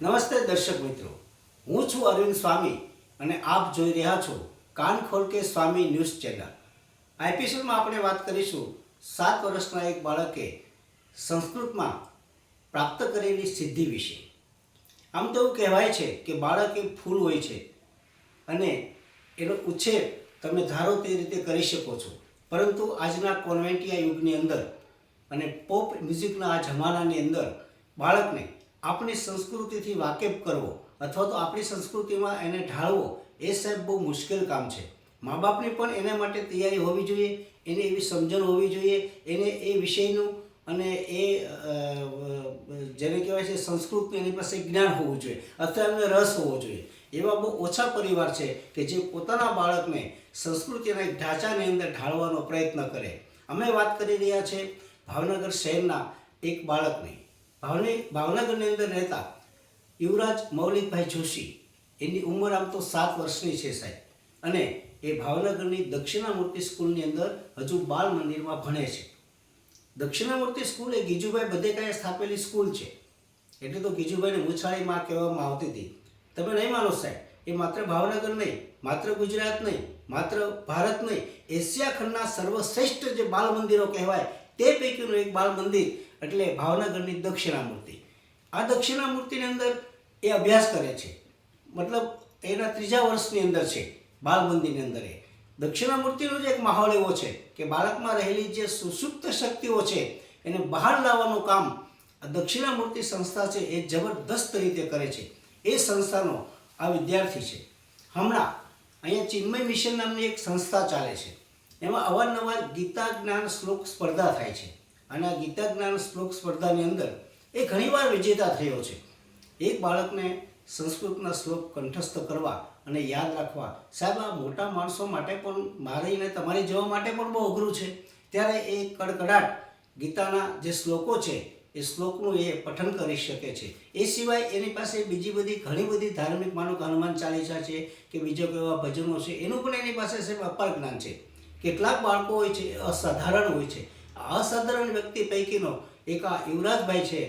નમસ્તે દર્શક મિત્રો. હું છું અરવિંદ સ્વામી અને આપ જોઈ રહ્યા છો કાન ખોલકે સ્વામી ન્યૂઝ ચેનલ. આ એપિસોડમાં આપણે વાત કરીશું સાત વર્ષના એક બાળકે સંસ્કૃતમાં પ્રાપ્ત કરેલી સિદ્ધિ વિશે. આમ તો એવું કહેવાય છે કે બાળક એ ફૂલ હોય છે અને એનો ઉછેર તમે ધારો તે રીતે કરી શકો છો. પરંતુ આજના કોન્વેન્ટિયા યુગની અંદર અને પોપ મ્યુઝિકના આ જમાનાની અંદર બાળકને આપણી સંસ્કૃતિથી વાકેફ કરવો અથવા તો આપણી સંસ્કૃતિમાં એને ઢાળવો એ સાહેબ બહુ મુશ્કેલ કામ છે. મા બાપની પણ એના માટે તૈયારી હોવી જોઈએ, એને એવી સમજણ હોવી જોઈએ, એને એ વિષયનું અને એ જેને કહેવાય છે સંસ્કૃતનું એની પાસે જ્ઞાન હોવું જોઈએ, અથવા એમને રસ હોવો જોઈએ. એવા બહુ ઓછા પરિવાર છે કે જે પોતાના બાળકને સંસ્કૃતિના ઢાંચાની અંદર ઢાળવાનો પ્રયત્ન કરે. અમે વાત કરી રહ્યા છે ભાવનગર શહેરના એક બાળકની. ભાવની, ભાવનગરની અંદર રહેતા યુવરાજ મૌલિકભાઈ જોશી, એની ઉંમર આમ તો સાત વર્ષની છે સાહેબ. અને એ ભાવનગરની દક્ષિણામૂર્તિ સ્કૂલની અંદર હજુ બાળ મંદિરમાં ભણે છે. દક્ષિણામૂર્તિ સ્કૂલ એ ગીજુભાઈ બધેકાએ સ્થાપેલી સ્કૂલ છે. એટલે તો ગીજુભાઈને મુછાળીમાં કહેવામાં આવતી હતી. તમે નહીં માનો સાહેબ, એ માત્ર ભાવનગર નહીં, માત્ર ગુજરાત નહીં, માત્ર ભારત નહીં, એશિયા ખંડના સર્વશ્રેષ્ઠ જે બાલ મંદિરો કહેવાય તે પૈકીનું એક બાળ મંદિર એટલે ભાવનગરની દક્ષિણામૂર્તિ. આ દક્ષિણામૂર્તિની અંદર એ અભ્યાસ કરે છે. મતલબ એના ત્રીજા વર્ષની અંદર છે, બાળ મંદિરની અંદર એ. દક્ષિણામૂર્તિનો જ એક માહોલ એવો છે કે બાળકમાં રહેલી જે સુસુપ્ત શક્તિઓ છે, એને બહાર લાવવાનું કામ આ દક્ષિણામૂર્તિ સંસ્થા છે એ જબરદસ્ત રીતે કરે છે. એ સંસ્થાનો આ વિદ્યાર્થી છે. હમણાં અહીંયા ચિન્મય મિશન નામની એક સંસ્થા ચાલે છે. એમાં અવારનવાર ગીતા જ્ઞાન શ્લોક સ્પર્ધા થાય છે. અને આ ગીતા જ્ઞાન શ્લોક સ્પર્ધાની અંદર એ ઘણીવાર વિજેતા થયો છે. એક બાળકને સંસ્કૃતના શ્લોક કંઠસ્થ કરવા અને યાદ રાખવા, સાહેબ, આ મોટા માણસો માટે પણ, મારી ને તમારી જવા માટે પણ બહુ અઘરું છે. ત્યારે એ કડકડાટ ગીતાના જે શ્લોકો છે, એ શ્લોકનું એ પઠન કરી શકે છે. એ સિવાય એની પાસે બીજી બધી, ઘણી બધી ધાર્મિક માનો હનુમાન ચાલીસા છે કે બીજો કેવા ભજનો છે, એનું પણ એની પાસે સાહેબ અપાર જ્ઞાન છે. કેટલાક બાળકો હોય છે, અસાધારણ હોય છે. આ અસાધારણ વ્યક્તિ પૈકીનો એક આ યુવરાજભાઈ છે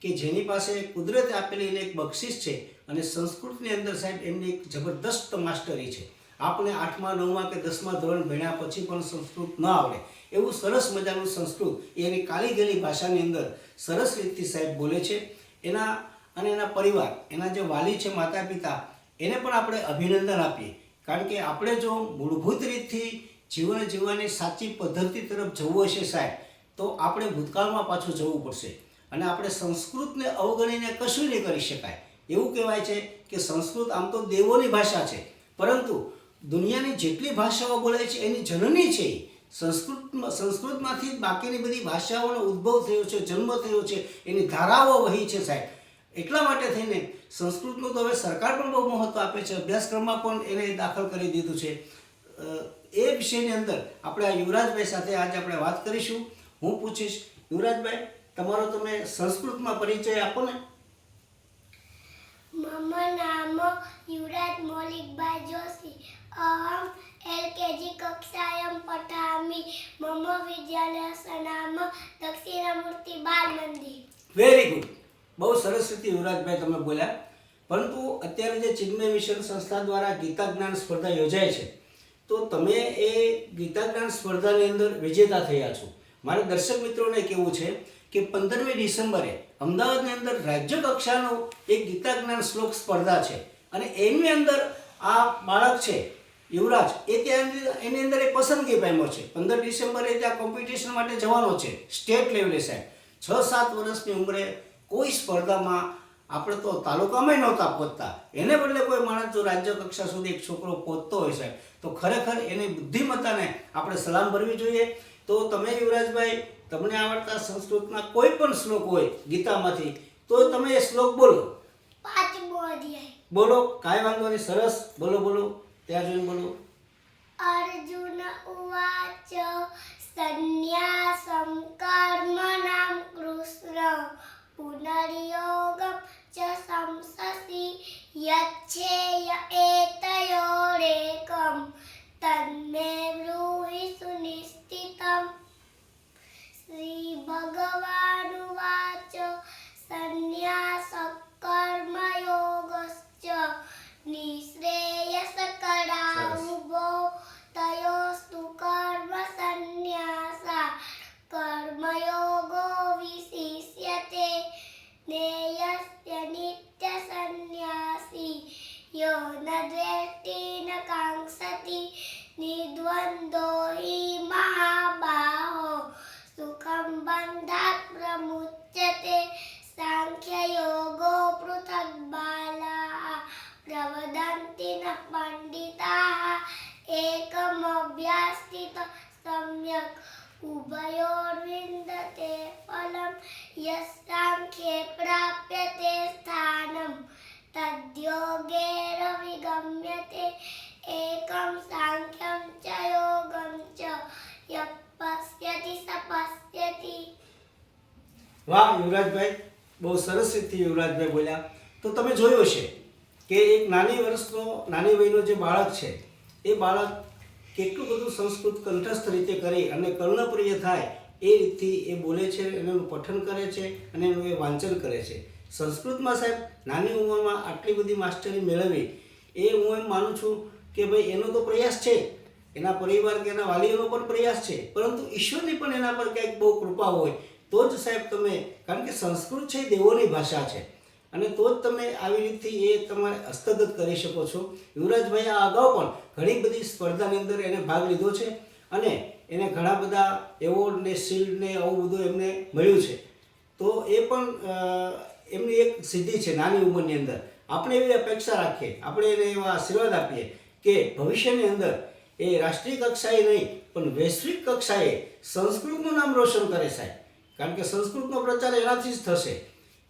કે જેની પાસે કુદરતે આપેલી એક બક્ષિસ છે અને સંસ્કૃતની અંદર સાહેબ એમની એક જબરદસ્ત માસ્ટરી છે. આપણે આઠમા, નવમા કે દસમા ધોરણ ભણ્યા પછી પણ સંસ્કૃત ન આવડે. એવું સરસ મજાનું સંસ્કૃત એની કાલી ગેલી ભાષાની અંદર સરસ રીતથી સાહેબ બોલે છે. એના અને એના પરિવાર, એના જે વાલી છે માતા પિતા એને પણ આપણે અભિનંદન આપીએ. કારણ કે આપણે જો મૂળભૂત રીતથી જીવન જીવવાની સાચી પદ્ધતિ તરફ જવું હશે સાહેબ, તો આપણે ભૂતકાળમાં પાછું જવું પડશે. અને આપણે સંસ્કૃતને અવગણીને કશું નહીં કરી શકાય. એવું કહેવાય છે કે સંસ્કૃત આમ તો દેવોની ભાષા છે. પરંતુ દુનિયાની જેટલી ભાષાઓ બોલાય છે, એની જનની છે સંસ્કૃતમાં સંસ્કૃત સંસ્કૃતમાંથી બાકીની બધી ભાષાઓનો ઉદ્ભવ થયો છે, જન્મ થયો છે, એની ધારાઓ વહી છે સાહેબ. એટલા માટે થઈને સંસ્કૃતનું તો હવે સરકાર પણ બહુ મહત્ત્વ આપે છે. અભ્યાસક્રમમાં પણ એને દાખલ કરી દીધું છે. એ વિષયની અંદર આપણે આ યુવરાજભાઈ સાથે આજે આપણે વાત કરીશું. હું પૂછીશ યુવરાજભાઈ તમારો તમે સંસ્કૃતમાં પરિચય આપો ને. મામા નામ યુવરાજ મૌલિકભાઈ જોશી. અહમ એલકેજી કક્ષાયમ પઠામી. મમ વિદ્યાલયસ્ય નામ દક્ષિણામૂર્તિ બાલ મંદિર વેરી ગુડ બહુ સરસ રીતે યુવરાજભાઈ તમે બોલ્યા. પરંતુ અત્યારે જે ચિન્મય મિશન સંસ્થા દ્વારા ગીતા જ્ઞાન સ્પર્ધા યોજાય છે તો તમે એ ગીતા જ્ઞાન સ્પર્ધાની અંદર વિજેતા થયા છો. મારે દર્શક મિત્રોને કેવું છે કે પંદરમી ડિસેમ્બરે અમદાવાદની અંદર રાજ્ય કક્ષાનો એક ગીતા જ્ઞાન શ્લોક સ્પર્ધા છે. અને એની અંદર આ બાળક છે, યુવરાજ, એ ત્યાં એની અંદર એ પસંદગી પામ્યો છે. પંદર ડિસેમ્બરે ત્યાં કોમ્પિટિશન માટે જવાનો છે સ્ટેટ લેવલે સાહેબ. છ સાત વર્ષની ઉંમરે કોઈ સ્પર્ધામાં આપણે તો તાલુકામાં નહોતા પહોંચતા. એને બદલે કોઈ માણસ જો રાજ્ય કક્ષા સુધી એક છોકરો પહોંચતો હોય સાહેબ તો ખરેખર એની બુદ્ધિમત્તાને આપણે સલામ ભરવી જોઈએ. તો તમે યુવરાજભાઈ તમને આવડતા સંસ્કૃતના કોઈ પણ શ્લોક હોય ગીતામાંથી તો તમે એ શ્લોક બોલો. બોલો કાંઈ વાંધો નહીં સરસ. બોલો બોલો. ત્યાં જોઈને બોલો. અર્જુન ઉવાચ સંન્યાસમ કર્મણામ કૃષ્ણ પુનર્યોગ उभयोर्विन्दते फलं यस्साङ्ख्ये प्राप्यते स्थानं। तद्योगेरविगम्यते एकं साङ्ख्यं च योगं च, यः पश्यति स पश्यति। વાહ યુવરાજભાઈ બહુ સરસ રીતે યુવરાજભાઈ બોલ્યા. તો તમે જોયું હશે કે એક નાની વર્ષનો, નાની વયનો જે બાળક છે, એ બાળક કેટલું બધું સંસ્કૃત કંઠસ્થ રીતે કરી અને કર્ણપ્રિય થાય એ રીતથી એ બોલે છે, એનું પઠન કરે છે અને એનું એ વાંચન કરે છે. સંસ્કૃતમાં સાહેબ, નાની ઉંમરમાં આટલી બધી માસ્ટરી મેળવી, એ હું એમ માનું છું કે ભાઈ એનો તો પ્રયાસ છે. એના પરિવાર કે એના વાલીઓનો પણ પ્રયાસ છે. પરંતુ ઈશ્વરની પણ એના પર ક્યાંક બહુ કૃપા હોય, તો જ સાહેબ તમે, કારણ કે સંસ્કૃત છે દેવોની ભાષા છે. અને તો જ તમે આવી રીતથી એ તમારે હસ્તગત કરી શકો છો. યુવરાજભાઈ આ અગાઉ પણ ઘણી બધી સ્પર્ધાની અંદર એને ભાગ લીધો છે અને એને ઘણા બધા એવોર્ડ ને શિલ્ડ ને આવું બધું એમને મળ્યું છે. તો એ પણ એમની એક સિદ્ધિ છે નાની ઉંમરની અંદર. આપણે એવી અપેક્ષા રાખીએ, આપણે એને એવા આશીર્વાદ આપીએ કે ભવિષ્યની અંદર એ રાષ્ટ્રીય કક્ષાએ નહીં, પણ વૈશ્વિક કક્ષાએ સંસ્કૃતનું નામ રોશન કરે સાહેબ. કારણ કે સંસ્કૃતનો પ્રચાર એનાથી જ થશે.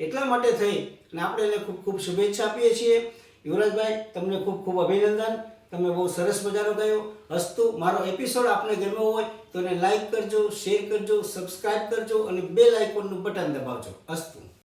એટલા માટે થઈ અને આપણે એને ખૂબ ખૂબ શુભેચ્છા આપીએ છીએ. યુવરાજભાઈ, તમને ખૂબ ખૂબ અભિનંદન. તમે બહુ સરસ મજાનો ગયો. હસ્તુ મારો એપિસોડ આપને ગમ્યો હોય તો એને લાઈક કરજો શેર કરજો સબસ્ક્રાઇબ કરજો અને બે લાઇકોનનું બટન દબાવજો. હસ્તુ.